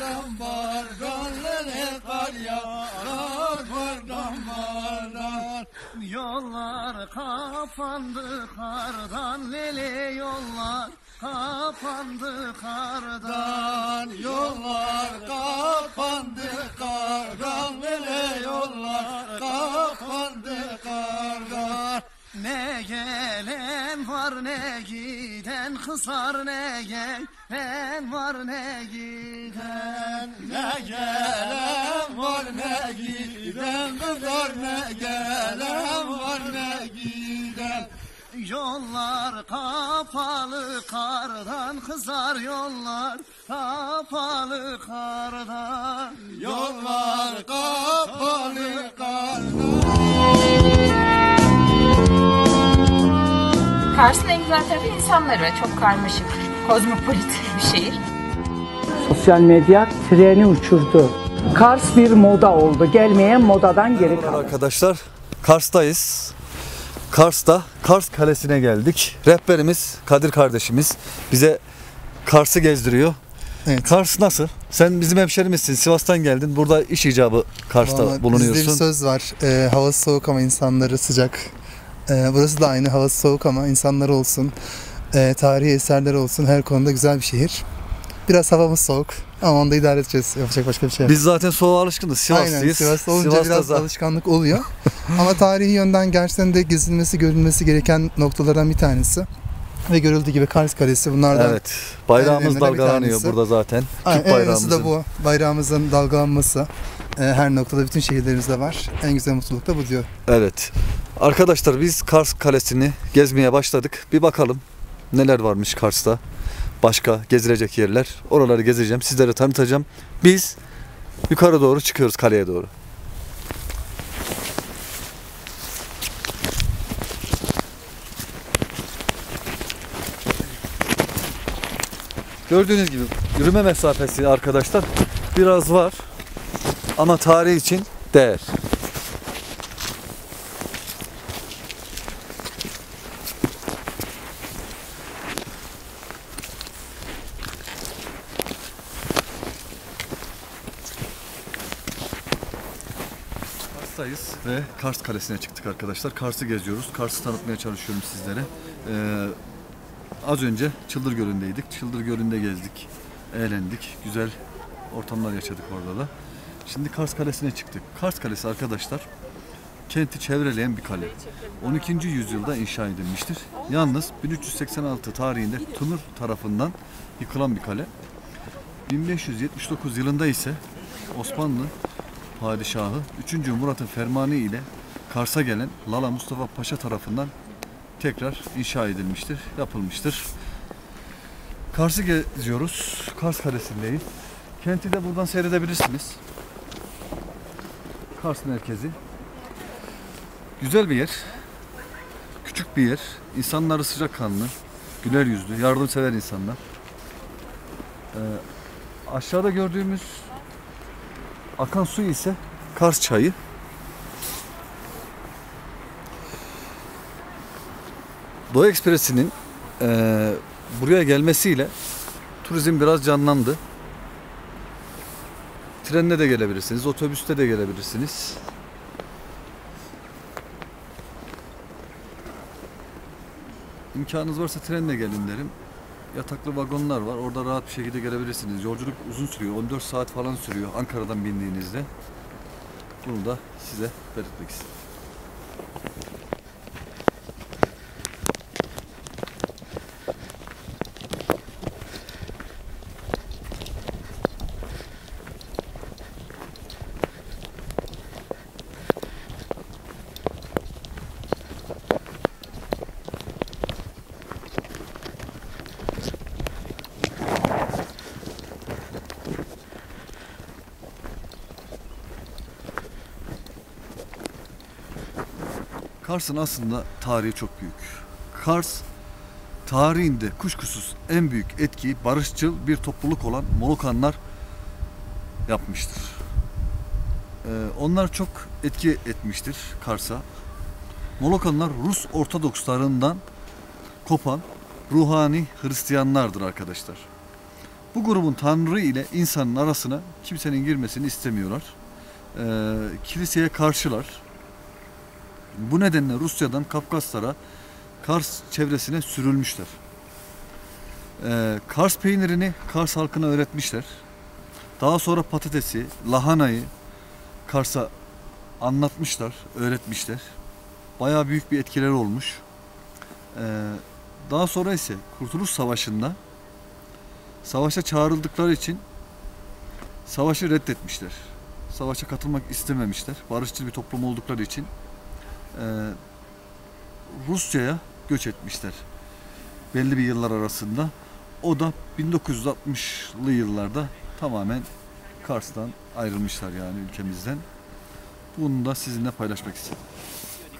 bardan bardan lele kar yağar bardan bardan Yollar kapandı kardan leli yollar kapandı kardan. Dan yollar kapandı kardan lele yollar kapandı kardan. Ne gelen var ne giden kızar ne gelen var ne giden Ne gelen var ne giden kızlar ne gelen var ne giden. Yollar kapalı kardan kızar yollar kapalı kardan. Yollar kapalı kardan. Kars'ın en güzel tarafı insanları. Çok karmaşık, kozmopolit bir şehir. Sosyal medya treni uçurdu. Kars bir moda oldu. Gelmeyen modadan geri kaldı. Arkadaşlar Kars'tayız. Kars'ta Kars Kalesi'ne geldik. Rehberimiz Kadir kardeşimiz bize Kars'ı gezdiriyor. Evet. Kars nasıl? Sen bizim hemşerimizsin. Sivas'tan geldin. Burada iş icabı Kars'ta Vallahi bulunuyorsun. Bizde bir söz var. Ee, havası soğuk ama insanları sıcak. Ee, burası da aynı. Havası soğuk ama insanları olsun. Ee, tarihi eserler olsun. Her konuda güzel bir şehir. Biraz havamız soğuk. Ama onu da idare edeceğiz. Yapacak başka bir şey yok. Biz zaten soğuğa alışkınız. Sivas'tayız. Aynen. Sivas'ta olunca Sivas'ta biraz zaten- alışkanlık oluyor. ama tarihi yönden gerçekten de gezilmesi, görülmesi gereken noktalardan bir tanesi. Ve görüldüğü gibi Kars Kalesi bunlardan Evet. Bayrağımız dalgalanıyor burada zaten. Aynen, Türk bayrağımızın. de bu. Bayrağımızın dalgalanması. Ee, her noktada bütün şehirlerimizde var. En güzel mutluluk da bu diyor. Evet. Arkadaşlar biz Kars Kalesi'ni gezmeye başladık. Bir bakalım neler varmış Kars'ta. Başka gezilecek yerler. Oraları gezeceğim. Sizlere tanıtacağım. Biz yukarı doğru çıkıyoruz kaleye doğru. Gördüğünüz gibi yürüme mesafesi arkadaşlar biraz var. Ama tarih için değer. Kars'tayız ve Kars Kalesi'ne çıktık arkadaşlar. Kars'ı geziyoruz. Kars'ı tanıtmaya çalışıyorum sizlere. Ee, az önce Çıldır Gölü'ndeydik. Çıldır Gölü'nde gezdik, eğlendik. Güzel ortamlar yaşadık orada da. Şimdi Kars Kalesi'ne çıktık. Kars Kalesi arkadaşlar kenti çevreleyen bir kale. 12. yüzyılda inşa edilmiştir. Yalnız 1386 tarihinde Tunur tarafından yıkılan bir kale. 1579 yılında ise Osmanlı padişahı 3. Murat'ın fermanı ile Kars'a gelen Lala Mustafa Paşa tarafından tekrar inşa edilmiştir, yapılmıştır. Kars'ı geziyoruz. Kars Kalesi'ndeyiz. Kenti de buradan seyredebilirsiniz. Kars merkezi. Güzel bir yer. Küçük bir yer. İnsanları sıcakkanlı, güler yüzlü, yardımsever insanlar. Ee, aşağıda gördüğümüz akan su ise Kars çayı. Doğu Ekspresi'nin eee, buraya gelmesiyle turizm biraz canlandı. Trenle de gelebilirsiniz, otobüste de gelebilirsiniz. İmkanınız varsa trenle gelin derim. Yataklı vagonlar var. Orada rahat bir şekilde gelebilirsiniz. Yolculuk uzun sürüyor. 14 saat falan sürüyor Ankara'dan bindiğinizde. Bunu da size belirtmek istedim. Kars'ın aslında tarihi çok büyük. Kars tarihinde kuşkusuz en büyük etkiyi barışçıl bir topluluk olan Molukanlar yapmıştır. Ee, onlar çok etki etmiştir Kars'a. Molokanlar Rus Ortodokslarından kopan ruhani Hristiyanlardır arkadaşlar. Bu grubun Tanrı ile insanın arasına kimsenin girmesini istemiyorlar. Ee, kiliseye karşılar. Bu nedenle Rusya'dan Kafkaslara, Kars çevresine sürülmüşler. Ee, Kars peynirini Kars halkına öğretmişler. Daha sonra patatesi, lahanayı Kars'a anlatmışlar, öğretmişler. Bayağı büyük bir etkileri olmuş. Ee, daha sonra ise Kurtuluş Savaşı'nda savaşa çağrıldıkları için savaşı reddetmişler. Savaşa katılmak istememişler. Barışçıl bir toplum oldukları için Rusya'ya göç etmişler. Belli bir yıllar arasında. O da 1960'lı yıllarda tamamen Kars'tan ayrılmışlar yani ülkemizden. Bunu da sizinle paylaşmak istedim.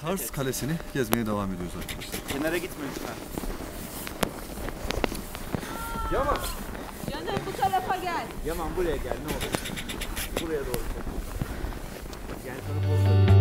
Kars Kalesi'ni gezmeye devam ediyoruz arkadaşlar. Kenara gitme lütfen. Canım bu tarafa gel. Yaman buraya gel ne olur. Buraya doğru. Yani sana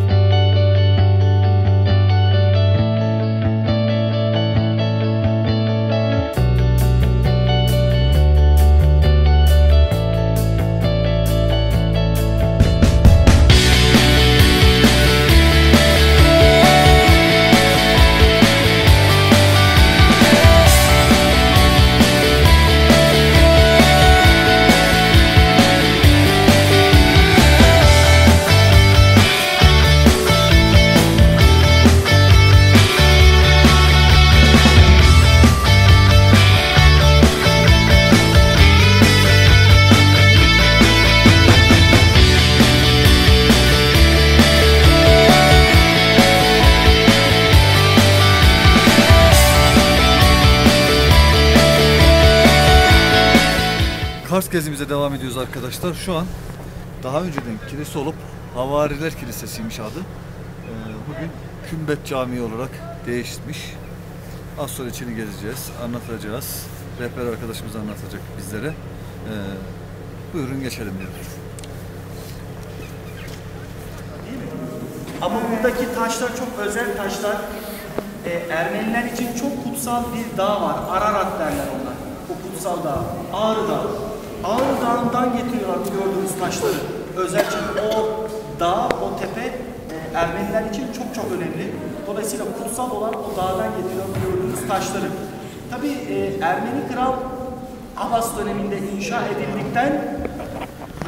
arkadaşlar. Şu an daha önceden kilise olup Havariler Kilisesi'ymiş adı. Ee, Bugün Kümbet Camii olarak değişmiş. Az sonra içini gezeceğiz, anlatacağız. Rehber arkadaşımız anlatacak bizlere. Ee, Buyurun geçelim diyorum. Ama buradaki taşlar çok özel taşlar. Ee, Ermeniler için çok kutsal bir dağ var. Ararat derler onlar. O kutsal dağ. Ağrı Dağı. Ağrı Dağı'ndan getiriyorlar bu gördüğünüz taşları. Özel çünkü o dağ, o tepe e, Ermeniler için çok çok önemli. Dolayısıyla kutsal olan o dağdan getiriyor bu gördüğünüz taşları. Tabii e, Ermeni kral Abbas döneminde inşa edildikten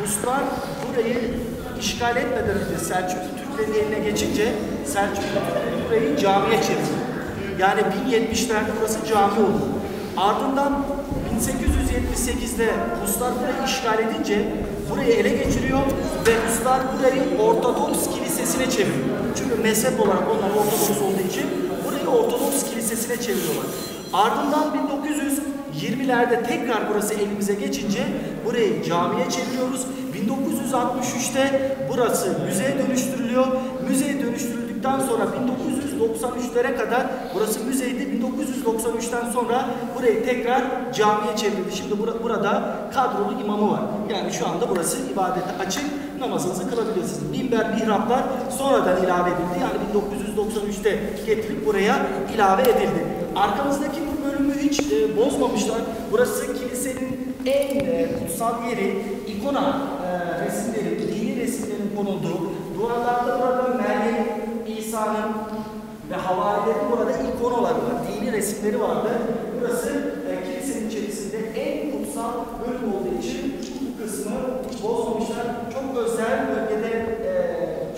Ruslar burayı işgal etmeden önce Selçuklu Türklerin eline geçince Selçuklu Türkleri burayı camiye çevirdi. Yani 1070'lerde burası cami oldu. Ardından 1878'de Ruslar burayı işgal edince burayı ele geçiriyor ve Ruslar burayı Ortodoks Kilisesi'ne çeviriyor. Çünkü mezhep olarak onlar Ortodoks olduğu için burayı Ortodoks Kilisesi'ne çeviriyorlar. Ardından 1920'lerde tekrar burası elimize geçince burayı camiye çeviriyoruz. 1963'te burası müzeye dönüştürülüyor. Müzeye dönüştürüldükten sonra 1993'lere kadar burası müzeydi. 1993'ten sonra burayı tekrar camiye çevrildi. Şimdi bura- burada kadrolu imamı var. Yani şu anda burası ibadete açık. Namazınızı kılabilirsiniz. Minber, mihraplar sonradan ilave edildi. Yani 1993'te getirip buraya ilave edildi. Arkamızdaki bu bölümü hiç e, bozmamışlar. Burası kilisenin en e, kutsal yeri. İkona e, resimleri, dini resimlerin konulduğu. Meryem, İsa'nın ve havarilerin burada ikonaları var. Dini resimleri vardı. Burası e, kilisenin içerisinde en kutsal bölüm olduğu için bu kısmı bozmamışlar. Çok özel bölgede e,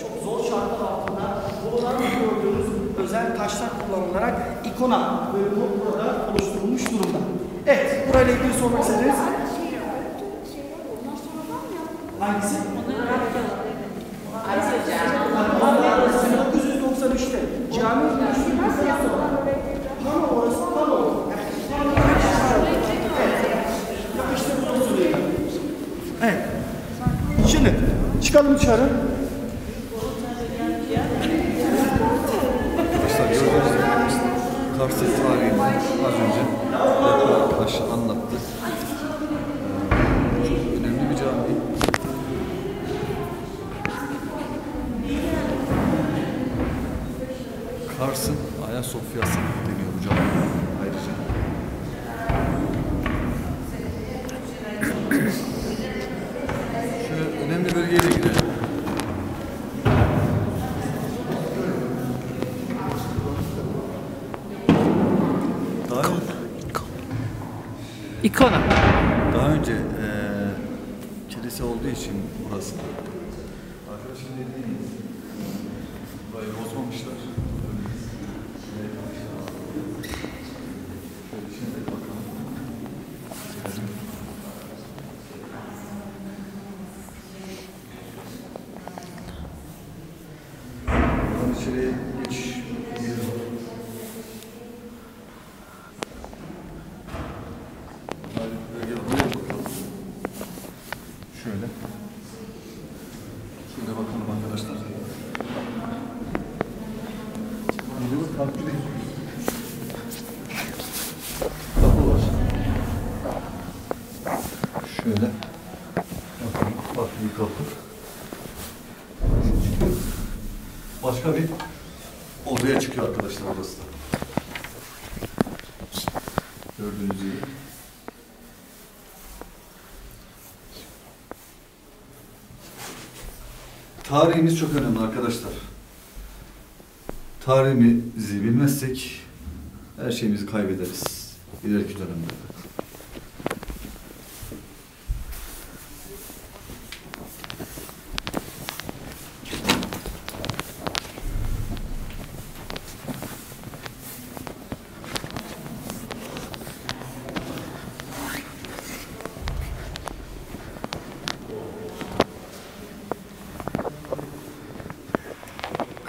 çok zor şartlar altında bulunan gördüğünüz özel taşlar kullanılarak ikona bölümü burada oluşturulmuş durumda. Evet, burayla ilgili sormak istediğiniz hangisi? Onlar 1993'te cami oluşturduktan sonra Pano orası Pano. Evet. Yapıştırma usulüyle. Evet. Şimdi çıkalım dışarı. Arkadaşlar gördüğünüz gibi Kars'ın tarihini az önce rehber arkadaş anlattı. Ee, Çok önemli bir cami. Kars'ın Ayasofya'sı deniyor bu cami. Daha, İkona. daha önce eee kilise olduğu için burası. Arkadaşım dediği gibi burayı bozmamışlar. Şöyle şimdi bakalım. Buradan içeriye geçiş yeri var. Hadi buraya gel, buraya bakalım. Şöyle. Şöyle bakalım arkadaşlar. Burada farklı bir kapı var. Şöyle. Bakın farklı bir kapı. Çıkıyor. Başka bir odaya çıkıyor arkadaşlar burası da. Gördüğünüz gibi. Tarihimiz çok önemli arkadaşlar. Tarihimizi bilmezsek her şeyimizi kaybederiz ileriki dönemde.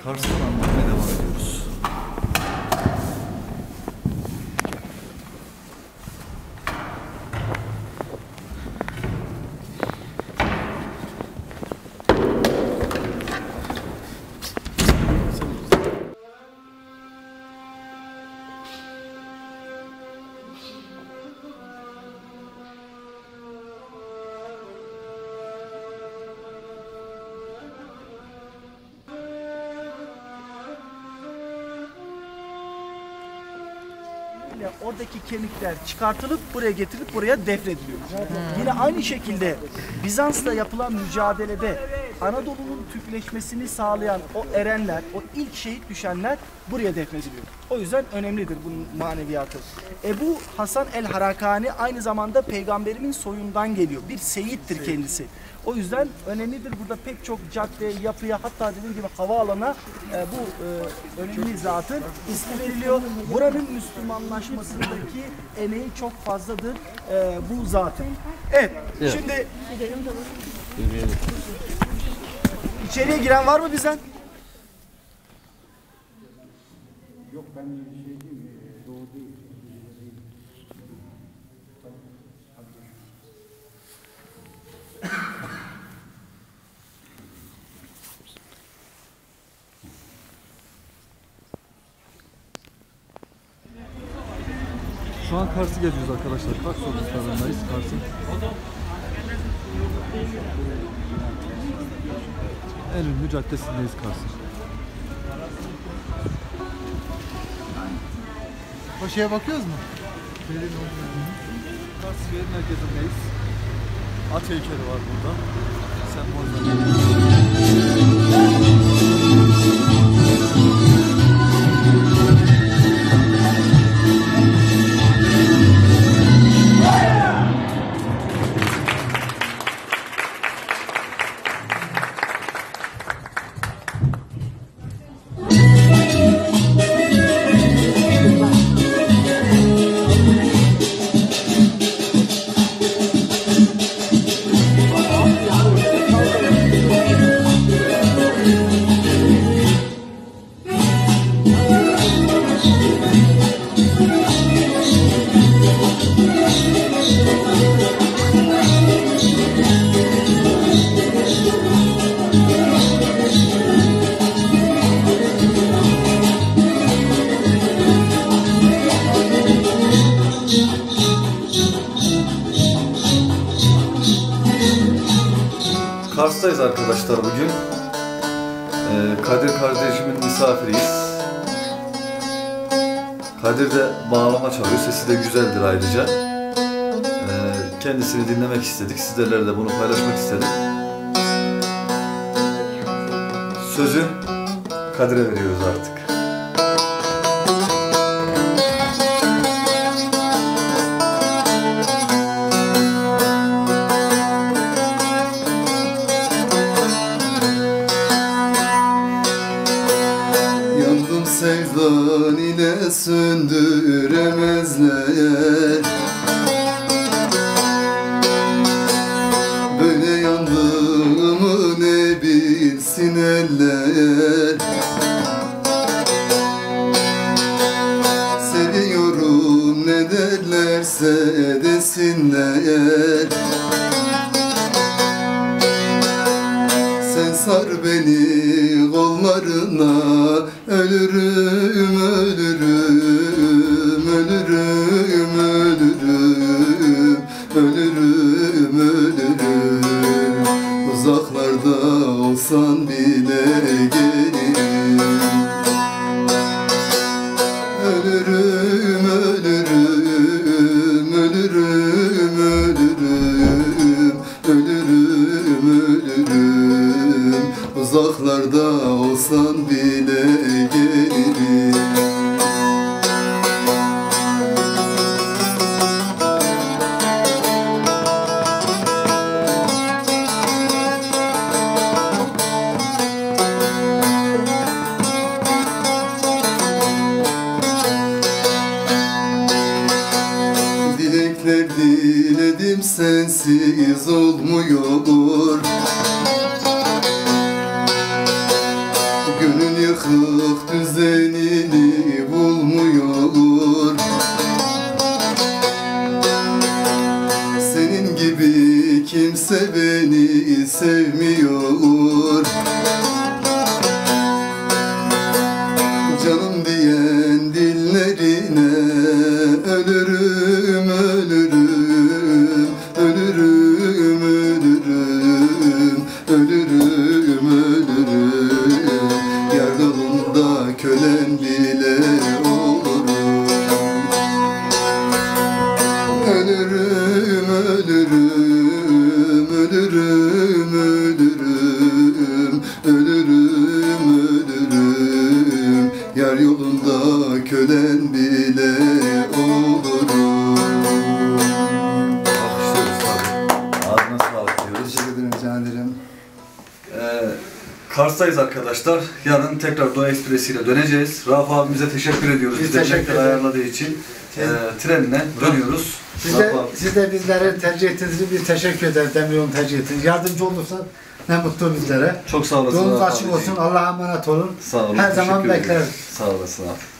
Kars'tan anlatmaya ile oradaki kemikler çıkartılıp buraya getirilip buraya defnediliyor. Yine aynı şekilde Bizans'la yapılan mücadelede Anadolu'nun Türkleşmesini sağlayan o erenler, o ilk şehit düşenler buraya defnediliyor. O yüzden önemlidir bunun maneviyatı. Ebu Hasan el Harakani aynı zamanda peygamberimin soyundan geliyor. Bir seyittir kendisi. O yüzden önemlidir. Burada pek çok cadde, yapıya hatta dediğim gibi havaalanına e, bu e, önemli zatın ismi veriliyor. Buranın Müslümanlaşmasındaki emeği çok fazladır e, bu zatın. Evet, şimdi içeriye giren var mı bizden? Şu an Kars'ı geziyoruz arkadaşlar. Kars sokaklarındayız. Kars'ın en ünlü caddesindeyiz Kars'ın. O şeye bakıyoruz mu? Kars şehir merkezindeyiz. At heykeli var burada. Sembolleri. Kars'tayız arkadaşlar bugün. Ee, Kadir kardeşimin misafiriyiz. Kadir de bağlama çalıyor. Sesi de güzeldir ayrıca. Ee, kendisini dinlemek istedik. Sizlerle bunu paylaşmak istedim. Sözü Kadir'e veriyoruz artık. Sar beni kollarına Ölürüm, ölürüm, beni sevmiyor Kars'tayız arkadaşlar. Yarın tekrar Doğa Ekspresi ile döneceğiz. Rauf abimize teşekkür ediyoruz. Biz Bize teşekkür ederiz. ayarladığı için. Ee, trenle dönüyoruz. Siz de, Rauf abi- siz de bizlere tercih ettiğiniz için bir teşekkür ederiz. Demiryolu tercih ettiniz. Yardımcı olursa ne mutlu bizlere. Çok sağ olasın. Yolunuz Rauf açık abiciğim. olsun. Allah'a emanet olun. Sağ olun. Her zaman teşekkür ediyoruz. bekleriz. Sağ olasın abi.